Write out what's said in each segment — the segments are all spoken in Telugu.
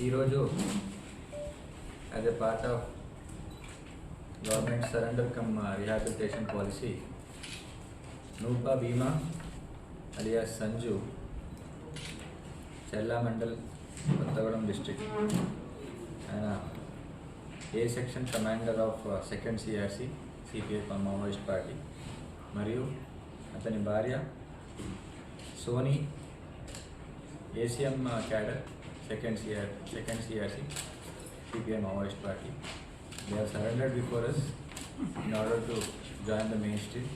ఈరోజు as a part of government surrender cum rehabilitation policy Nupa Bhima alias Sanju Chella mandal Kothagudem district ఆయన A section commander of second CRC CPF Maoist party మరియు అతని భార్య Soni ACM cadre second CR second CRC CPI Maoist party they are surrendered before us in order to join the mainstream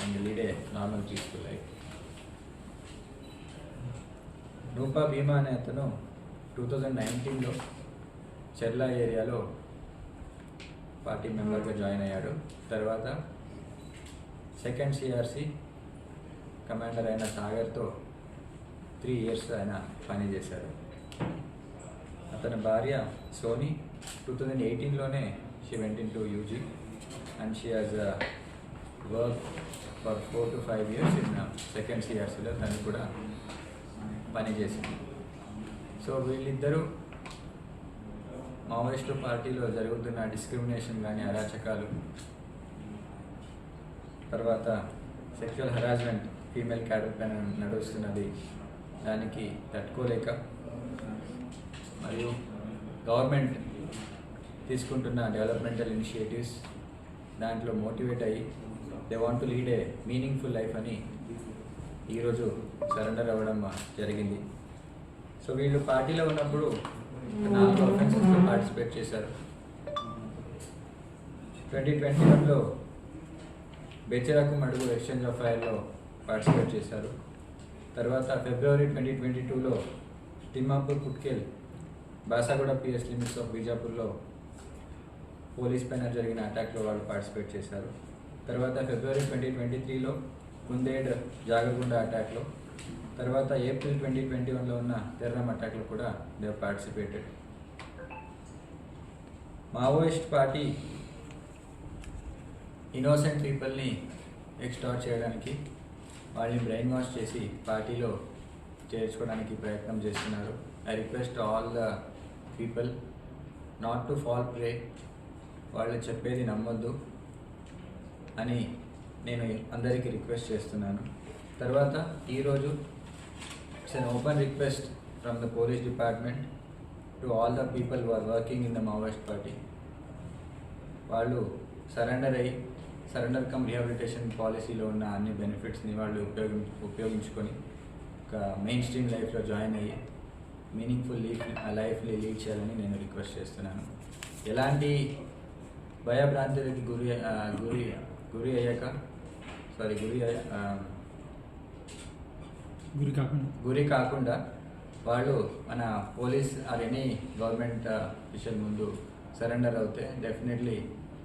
and lead a normal peaceful life Rupa Bhima అనే అతను టూ థౌజండ్ నైన్టీన్లో చెర్లా ఏరియాలో పార్టీ మెంబర్గా జాయిన్ అయ్యాడు. తర్వాత సెకండ్ సిఆర్సి కమాండర్ అయిన సాగర్తో త్రీ ఇయర్స్ ఆయన పనిచేశారు తన భార్య Soni two thousand ఎయిటీన్లోనే she went into UG and she has work for four to five years in second సిఆర్సీలో తను కూడా పనిచేసింది సో వీళ్ళిద్దరూ మావోయిస్టు పార్టీలో జరుగుతున్న డిస్క్రిమినేషన్ కానీ అరాచకాలు తర్వాత సెక్షువల్ హరాస్మెంట్ ఫీమేల్ క్యాడర్ పైన నడుస్తున్నది దానికి తట్టుకోలేక మరియు గవర్నమెంట్ తీసుకుంటున్న డెవలప్మెంటల్ ఇనిషియేటివ్స్ దాంట్లో మోటివేట్ అయ్యి they want to lead a meaningful life అని ఈరోజు సరెండర్ అవ్వడం జరిగింది. సో వీళ్ళు పార్టీలో ఉన్నప్పుడు నాలుగు ఆఫెన్సెస్లో పార్టిసిపేట్ చేశారు. ట్వంటీ ట్వంటీ వన్లో బెచ్చరకు మడుగు ఎక్స్చేంజ్ ఆఫ్ ఫైర్లో పార్టిసిపేట్ చేశారు. తర్వాత ఫిబ్రవరి ట్వంటీ ట్వంటీ టూలో Timmapur Kutkel Basaguda PS limits of బీజాపూర్లో police పైన జరిగిన అటాక్లో వాళ్ళు పార్టిసిపేట్ చేశారు. తర్వాత ఫిబ్రవరి ట్వంటీ ట్వంటీ త్రీలో కుందేడ్ జాగర్గుండ అటాక్లో తర్వాత ఏప్రిల్ ట్వంటీ ట్వంటీ వన్లో ఉన్న తెర్రం అటాక్లో కూడా they participated. Maoist party innocent పీపుల్ని ఎక్స్టార్ చేయడానికి వాళ్ళని బ్రెయిన్ వాష్ చేసి పార్టీలో చేర్చుకోవడానికి ప్రయత్నం చేస్తున్నారు. I request all the people not to fall prey వాళ్ళు చెప్పేది నమ్మొద్దు అని నేను అందరికీ రిక్వెస్ట్ చేస్తున్నాను. తర్వాత ఈరోజు it's an open request from the police department to all the people are working in the Maoist party వాళ్ళు సరెండర్ అయ్యి సరెండర్ కమ్ రిహాబిలిటేషన్ పాలసీలో ఉన్న అన్ని బెనిఫిట్స్ని వాళ్ళు ఉపయోగి ఉపయోగించుకొని ఒక మెయిన్ స్ట్రీమ్ లైఫ్లో జాయిన్ అయ్యి మీనింగ్ఫుల్ లీఫ్ లైఫ్ని లీడ్ చేయాలని నేను రిక్వెస్ట్ చేస్తున్నాను. ఎలాంటి భయభ్రాంతులకి గురి గురి గురి అయ్యాక సారీ గురి గురి కాకుండా. గురి కాకుండా వాళ్ళు మన పోలీస్ ఆర్ ఎనీ గవర్నమెంట్ విషయం ముందు సరెండర్ అవుతే definitely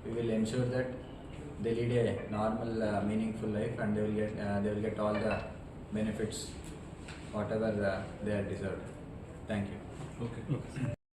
we will ensure that they lead a normal meaningful life and they will get they will get all the benefits whatever they are deserved Thank you. Okay. okay.